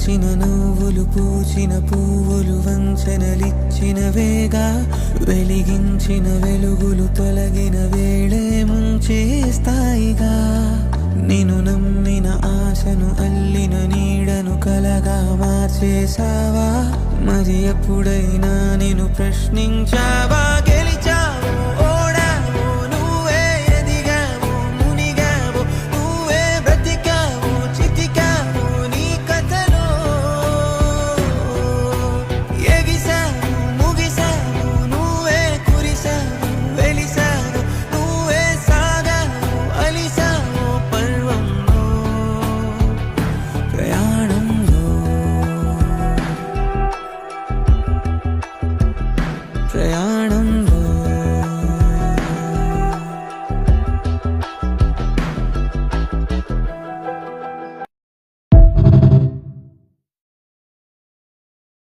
వరించిన నువ్వులు పూచిన పువ్వులు వంచనలిచ్చిన వేగా వెలిగించిన వెలుగులు తొలగిన వేళే ముంచేస్తాయిగా నేను నమ్మిన ఆశను అల్లిన నీడను కలగా మార్చేసావా మరి ఎప్పుడైనా నేను ప్రశ్నించావా? Yeah.